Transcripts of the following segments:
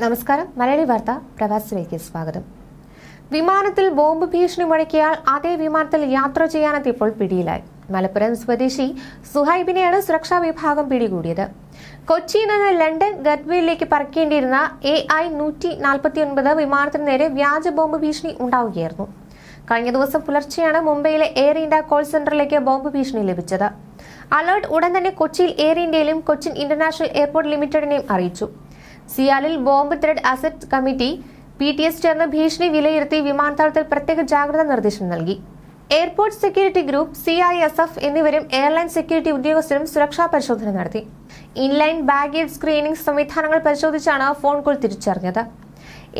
നമസ്കാരം. മലയാളി വാർത്ത പ്രവാസിലേക്ക് സ്വാഗതം. വിമാനത്തിൽ ബോംബ് ഭീഷണി മുഴക്കിയാൽ അതേ വിമാനത്തിൽ യാത്ര ചെയ്യാനെത്തിയപ്പോൾ പിടിയിലായി. മലപ്പുറം സ്വദേശി സുഹൈബിനെയാണ് സുരക്ഷാ വിഭാഗം പിടികൂടിയത്. കൊച്ചിയിൽ നിന്ന് ലണ്ടൻ ഗഡ്വേലിലേക്ക് പറക്കേണ്ടിയിരുന്ന എ ഐ നൂറ്റി നാൽപ്പത്തി ഒൻപത് വിമാനത്തിന് നേരെ വ്യാജ ബോംബ് ഭീഷണി ഉണ്ടാവുകയായിരുന്നു. കഴിഞ്ഞ ദിവസം പുലർച്ചെയാണ് മുംബൈയിലെ എയർ ഇന്ത്യ കോൾ സെന്ററിലേക്ക് ബോംബ് ഭീഷണി ലഭിച്ചത്. അലേർട്ട് ഉടൻ തന്നെ കൊച്ചിയിൽ എയർ ഇന്ത്യയിലും കൊച്ചിൻ ഇന്റർനാഷണൽ എയർപോർട്ട് ലിമിറ്റഡിനെയും അറിയിച്ചു. സിയാലിൽ bomb threat assessment committee P T S ചേർന്ന് ഭീഷണി വിലയിരുത്തി വിമാനത്താവളത്തിൽ പ്രത്യേക ജാഗ്രതാ നിർദ്ദേശം നൽകി. Airport security group C I S F എന്നിവരും എയർലൈൻ സെക്യൂരിറ്റി ഉദ്യോഗസ്ഥരും സുരക്ഷാ പരിശോധന നടത്തി. ഇൻലൈൻ ബാഗേജ് സ്ക്രീനിംഗ് സംവിധാനങ്ങൾ പരിശോധിച്ചാണ് ഫോൺ കോൾ തിരിച്ചറിഞ്ഞത്.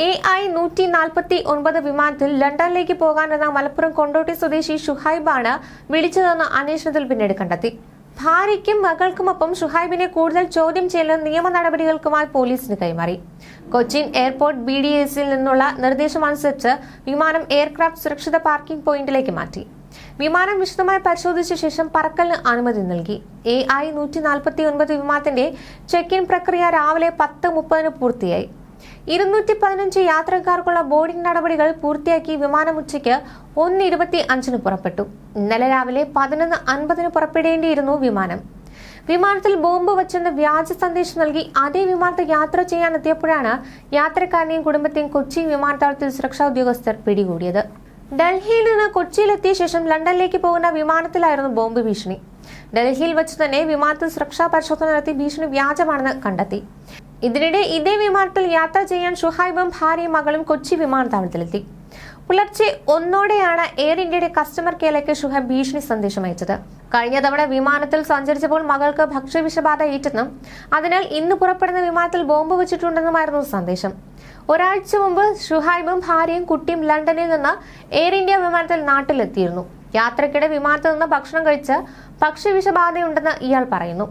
എ ഐ നൂറ്റി നാൽപ്പത്തി ഒൻപത് വിമാനത്തിൽ ലണ്ടനിലേക്ക് പോകാനെന്ന മലപ്പുറം കൊണ്ടോട്ടി സ്വദേശി ഷുഹൈബാണ് വിളിച്ചതെന്ന് അന്വേഷണത്തിൽ പിന്നീട് കണ്ടെത്തി. ഭാര്യയ്ക്കും മകൾക്കുമൊപ്പം ഷുഹൈബിനെ കൂടുതൽ ചോദ്യം ചെയ്യലും നിയമ നടപടികൾക്കുമായി പോലീസിന് കൈമാറി. കൊച്ചിൻ എയർപോർട്ട് ബി ഡി എസിൽ നിന്നുള്ള നിർദ്ദേശമനുസരിച്ച് വിമാനം എയർക്രാഫ്റ്റ് സുരക്ഷിത പാർക്കിംഗ് പോയിന്റിലേക്ക് മാറ്റി. വിമാനം വിശദമായി പരിശോധിച്ച ശേഷം പറക്കലിന് അനുമതി നൽകി. എ ഐ നൂറ്റി നാൽപ്പത്തി ഒൻപത് വിമാനത്തിന്റെ ചെക്ക് ഇൻ പ്രക്രിയ രാവിലെ പത്ത് മുപ്പതിന് പൂർത്തിയായി. ഇരുന്നൂറ്റി പതിനഞ്ച് യാത്രക്കാർക്കുള്ള ബോർഡിംഗ് നടപടികൾ പൂർത്തിയാക്കി വിമാനം ഉച്ചയ്ക്ക് ഒന്ന് ഇരുപത്തി അഞ്ചിന് പുറപ്പെട്ടു. ഇന്നലെ രാവിലെ പതിനൊന്ന് അൻപതിന് പുറപ്പെടേണ്ടിയിരുന്നു വിമാനം. വിമാനത്തിൽ ബോംബ് വച്ചെന്ന് വ്യാജ സന്ദേശം നൽകി അതേ വിമാനത്തിൽ യാത്ര ചെയ്യാൻ എത്തിയപ്പോഴാണ് യാത്രക്കാരനെയും കുടുംബത്തെയും കൊച്ചി വിമാനത്താവളത്തിൽ സുരക്ഷാ ഉദ്യോഗസ്ഥർ പിടികൂടിയത്. ഡൽഹിയിൽ നിന്ന് കൊച്ചിയിലെത്തിയ ശേഷം ലണ്ടനിലേക്ക് പോകുന്ന വിമാനത്തിലായിരുന്നു ബോംബ് ഭീഷണി. ഡൽഹിയിൽ വെച്ച് തന്നെ വിമാനത്തിൽ സുരക്ഷാ പരിശോധന നടത്തി ഭീഷണി വ്യാജമാണെന്ന് കണ്ടെത്തി. ഇതിനിടെ ഇതേ വിമാനത്തിൽ യാത്ര ചെയ്യാൻ ഷുഹൈബും ഭാര്യയും മകളും കൊച്ചി വിമാനത്താവളത്തിലെത്തി. പുലർച്ചെ ഒന്നോടെയാണ് എയർ ഇന്ത്യയുടെ കസ്റ്റമർ കെയറിലേക്ക് ഷുഹൈബ് ഭീഷണി സന്ദേശം അയച്ചത്. കഴിഞ്ഞ തവണ വിമാനത്തിൽ സഞ്ചരിച്ചപ്പോൾ മകൾക്ക് ഭക്ഷ്യവിഷബാധ ഏറ്റെന്നും അതിനാൽ ഇന്ന് പുറപ്പെടുന്ന വിമാനത്തിൽ ബോംബ് വെച്ചിട്ടുണ്ടെന്നുമായിരുന്നു സന്ദേശം. ഒരാഴ്ച മുമ്പ് ഷുഹൈബും ഭാര്യയും കുട്ടിയും ലണ്ടനിൽ നിന്ന് എയർ ഇന്ത്യ വിമാനത്തിൽ നാട്ടിലെത്തിയിരുന്നു. യാത്രക്കിടെ വിമാനത്തിൽ നിന്ന് ഭക്ഷണം കഴിച്ച് ഭക്ഷ്യവിഷബാധയുണ്ടെന്ന് ഇയാൾ പറയുന്നു.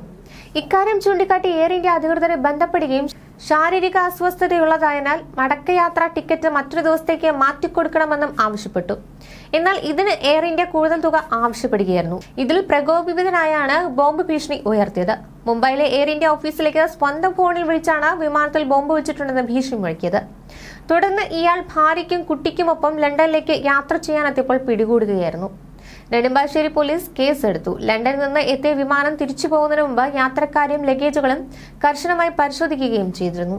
ഇക്കാര്യം ചൂണ്ടിക്കാട്ടി എയർ ഇന്ത്യ അധികൃതരെ ബന്ധപ്പെടുകയും ശാരീരിക അസ്വസ്ഥതയുള്ളതായതിനാൽ മടക്കയാത്ര ടിക്കറ്റ് മറ്റൊരു ദിവസത്തേക്ക് മാറ്റിക്കൊടുക്കണമെന്നും ആവശ്യപ്പെട്ടു. എന്നാൽ ഇതിന് എയർ ഇന്ത്യ കൂടുതൽ തുക ആവശ്യപ്പെടുകയായിരുന്നു. ഇതിൽ പ്രകോപിതനായാണ് ബോംബ് ഭീഷണി ഉയർത്തിയത്. മുംബൈയിലെ എയർ ഇന്ത്യ ഓഫീസിലേക്ക് സ്വന്തം ഫോണിൽ വിളിച്ചാണ് വിമാനത്തിൽ ബോംബ് വെച്ചിട്ടുണ്ടെന്ന് ഭീഷണി മുഴക്കിയത്. തുടർന്ന് ഇയാൾ ഭാര്യയ്ക്കും കുട്ടിക്കുമൊപ്പം ലണ്ടനിലേക്ക് യാത്ര ചെയ്യാനെത്തിയപ്പോൾ പിടികൂടുകയായിരുന്നു. നെടുമ്പാശ്ശേരി പോലീസ് കേസെടുത്തു. ലണ്ടനിൽ നിന്ന് എത്തിയ വിമാനം തിരിച്ചു പോകുന്നതിന് മുമ്പ് യാത്രക്കാരെയും ലഗേജുകളും കർശനമായി പരിശോധിക്കുകയും ചെയ്തിരുന്നു.